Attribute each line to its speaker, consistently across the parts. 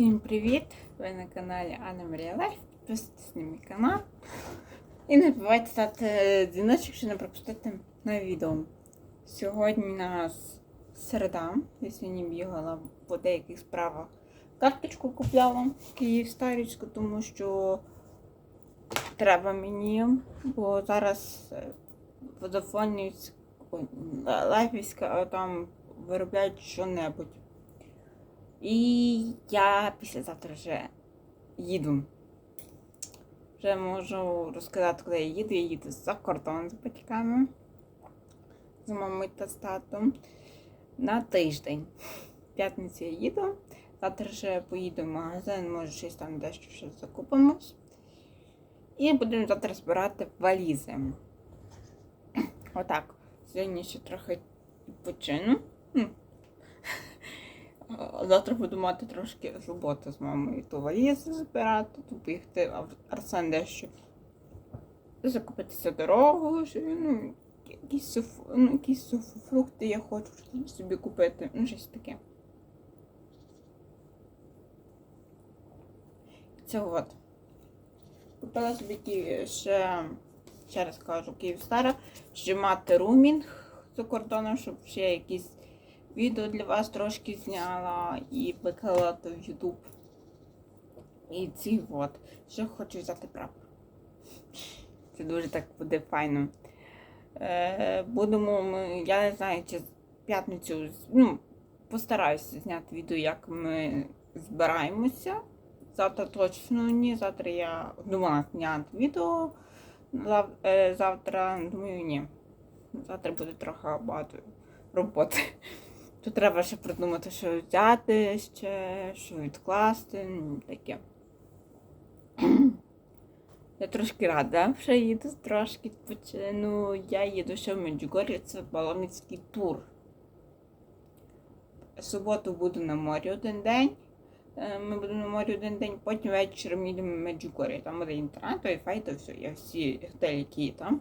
Speaker 1: Всім привіт! Ви на каналі Анна Марія Лайф. Підписуйтесь на мій канал. І не забувайте стати дзвіночок, щоб не пропустити нові відео. Сьогодні у нас середа. Я сьогодні бігала по деяких справах. Карточку купляла Київстарівську, тому що треба мені, бо зараз е, Водофонівська, ой, Лайфівська, там виробляють що-небудь. І я післязавтра вже їду. Вже можу розказати, куди я їду. Я їду за кордон з батьками, з мамою та з татом на тиждень. В п'ятницю я їду. Завтра вже поїду в магазин, може щось там дещо ще закупимось. І будемо завтра збирати валізи. Отак. Сьогодні ще трохи відпочину. Завтра буду мати трошки роботи з мамою. То валізи збирати, то бігти, а Арсен дещо закупитися дорогу, що, ну, якісь, суф, ну, якісь я хочу собі купити. Ну, щось таке. Це от. Купила собі ще, ще раз кажу, Київстара, щоб мати румінг за кордоном, щоб ще якісь відео для вас трошки зняла і виклала то в YouTube. І ці от. Ще хочу взяти прапор. Це дуже так буде файно. Е, Будемо ми, я не знаю, чи п'ятницю ну, постараюся зняти відео, як ми збираємося. Завтра точно ні. Завтра я думала зняти відео. Е, Завтра, думаю, ні. Завтра буде трохи багато роботи. Тут треба ще придумати, що взяти ще, що відкласти, ну, таке. Я трошки рада, що їду трошки відпочину. Я їду ще в Меджугорі, це Баломіцький тур. Суботу буду на морі один день. Е, Ми будемо на морі один день, потім вечором їдемо в Меджугорі. Там буде інтернет, Wi-Fi, то все. Я всі готелі, які є там.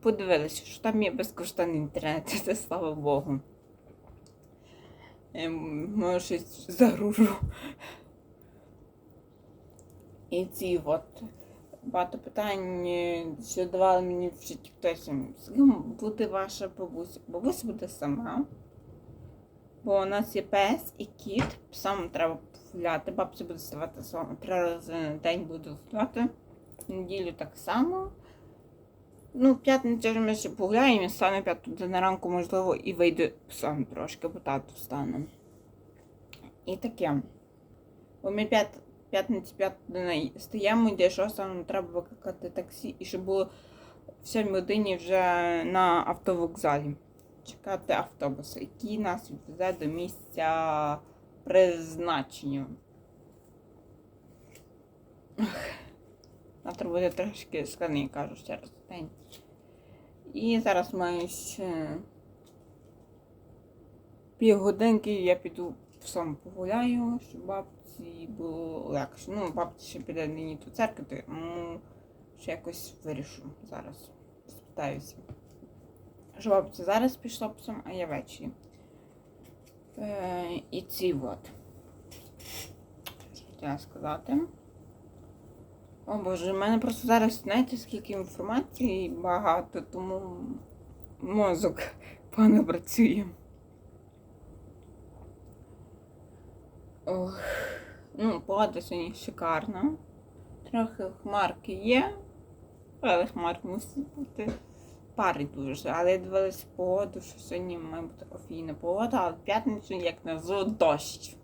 Speaker 1: Подивилася, що там є безкоштовний інтернет, це слава Богу. Ем, Може щось загружу. І ці от багато питань е, що давали мені в тіктосі. З ким буде ваша бабуся? Бабуся буде сама. Бо у нас є пес і кіт. Псам треба гуляти. Бабця буде ставати сама. Три рази на день буду гуляти. В неділю так само. Ну, в п'ятницю ми ще погуляємо, я стану п'яту на ранку, можливо, і вийду сам трошки, бо тату встану. І таке. Бо ми п'ят, п'ятницю п'яту стаємо, йде шоста, нам треба викликати таксі, і щоб було в 7 годині вже на автовокзалі. Чекати автобус, який нас відвезе до місця призначення. Ах. Завтра буде трошки складний, кажу ще раз день. І зараз маю ще півгодинки, я піду сам погуляю, щоб бабці було легше. Ну, бабці ще піде нині до церкви, тому ще якось вирішу зараз. Спитаюся. Що бабця зараз пішла псом, а я ввечері. Е, і ці от. Що хотіла сказати. О Боже, в мене просто зараз, знаєте, скільки інформації багато, тому мозок погано працює. Ох. Ну, погода сьогодні шикарна. Трохи хмарки є, але хмарки мусить бути пари дуже. Але я дивилася погоду, що сьогодні має бути офігна погода, а в п'ятницю, як на зло, дощ.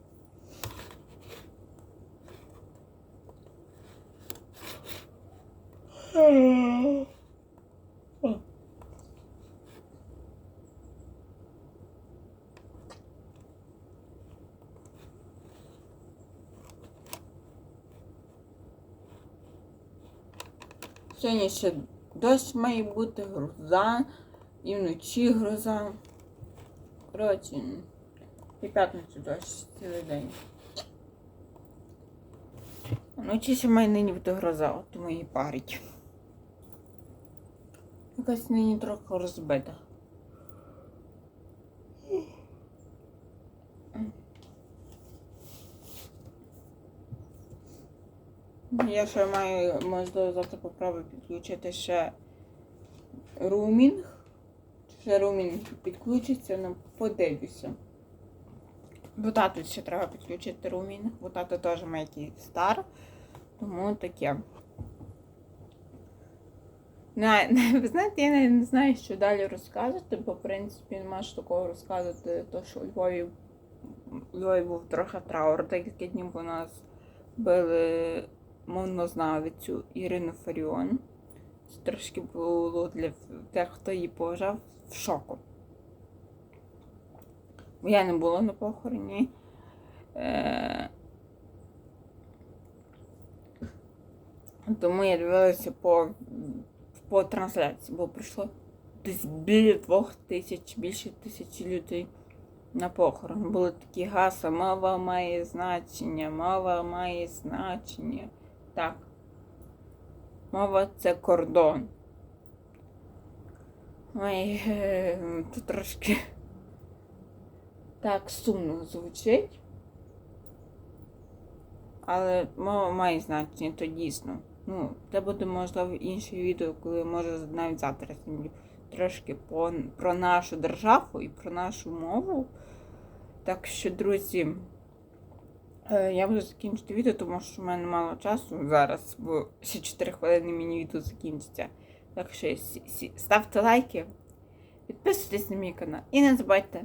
Speaker 1: Сьогодні ще дощ має бути, гроза, і вночі гроза. Коротше, і п'ятницю дощ цілий день. Вночі ще має нині бути гроза, от тому і парить. Якась нині трохи розбита. Я ще маю, можливо, завтра попробую підключити ще румінг. Ще румінг підключиться, ну подивлюся. Бо тату ще треба підключити румінг, бо тато теж має стар. Тому таке. Не, ви знаєте, я не, знаю, що далі розказувати, бо в принципі нема ж такого розказувати, то що у Львові, у Львові був трохи траур, декілька днів у нас били мовнознавицю Ірину Фаріон. Це трошки було для тих, хто її поважав, в шоку. Я не була на похороні. Е... Тому я дивилася по, по трансляції, бо прийшло десь біля двох тисяч, більше тисячі людей на похорон. Були такі гаса, мова має значення, мова має значення. Так. Мова це кордон. Ой, е, тут трошки так сумно звучить. Але мова має значення, то дійсно. Ну, це буде, можливо, інше відео, коли може навіть завтра трошки по, про нашу державу і про нашу мову. Так що, друзі, е, я буду закінчити відео, тому що в мене мало часу зараз, бо ще 4 хвилини мені відео закінчиться. Так що ставте лайки, підписуйтесь на мій канал і не забудьте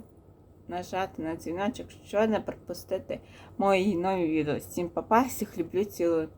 Speaker 1: нажати на дзвіночок, щоб не пропустити мої нові відео. Всім па-па, всіх люблю, цілую.